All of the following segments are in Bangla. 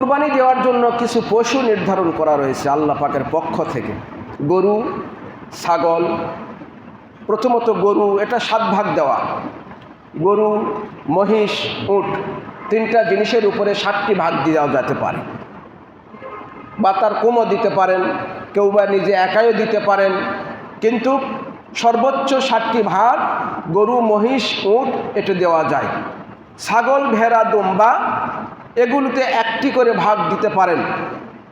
কুরবানি দেওয়ার জন্য কিছু পশু নির্ধারণ করা রয়েছে আল্লাহ পাকের পক্ষ থেকে। গরু, ছাগল, প্রথমত গরু, এটা সাত ভাগ দেওয়া। গরু, মহিষ, উট, তিনটা জিনিসের উপরে সাতটি ভাগ দেওয়া যেতে পারে। বা তার কমও দিতে পারেন, কেউ বা নিজে একাইও দিতে পারেন, কিন্তু সর্বোচ্চ ষাটটি ভাগ গরু, মহিষ, উট, এটা দেওয়া যায়। ছাগল, ভেড়া, দুম্বা এগুলোতে একটি করে ভাগ দিতে পারেন।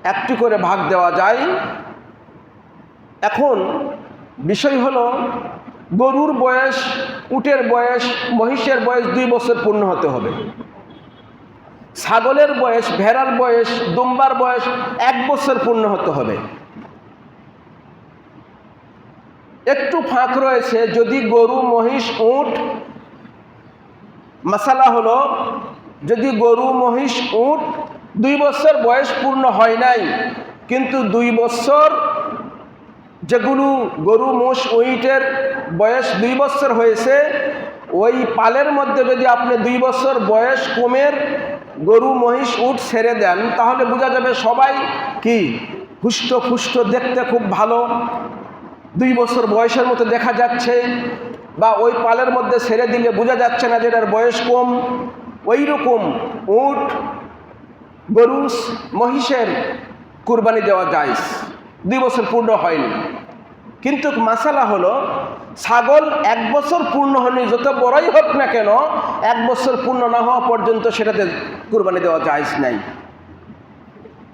একটি করে ভাগ দেওয়া যায়। এখন বিষয় হলো, গরুর বয়স, উটের বয়স, মহিষের বয়স দুই বছর পূর্ণ হতে হবে। ছাগলের বয়স, ভেড়ার বয়স, দুম্বার বয়স এক বছর পূর্ণ হতে হবে। একটু ফাঁক রয়েছে, যদি গরু, মহিষ, উট, মশালা হলো যদি গরু, মহিষ, উট দুই বছর বয়স পূর্ণ হয় নাই, কিন্তু দুই বছর যেগুলো গরু, মোষ, উইটের বয়স দুই বছর হয়েছে, ওই পালের মধ্যে যদি আপনি দুই বছর বয়স কমের গরু, মহিষ, উট ছেড়ে দেন, তাহলে বোঝা যাবে সবাই কি হুষ্ট ফুষ্ট দেখতে খুব ভালো। দুই বছর বয়সের মতো দেখা যাচ্ছে বা ওই পালের মধ্যে ছেড়ে দিলে বোঝা যাচ্ছে না যে এটার বয়স কম। ওই রকম উট গরু মহিষের কুরবানি দেওয়া যায়। দুই বছর পূর্ণ হয়নি। কিন্তু মাসালা হলো, ছাগল এক বছর পূর্ণ হয়নি, যত বড়ই হোক না কেন, এক বছর পূর্ণ না হওয়া পর্যন্ত সেটাতে কুরবানি দেওয়া যায় নাই।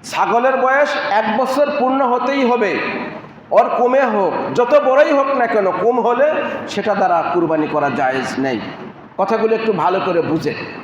ছাগলের বয়স এক বছর পূর্ণ হতেই হবে। ওর কমে হোক, যত বড়ই হোক না কেন, কম হলে সেটা দ্বারা কুরবানি করা জায়েজ নেই। কথাগুলো একটু ভালো করে বুঝে।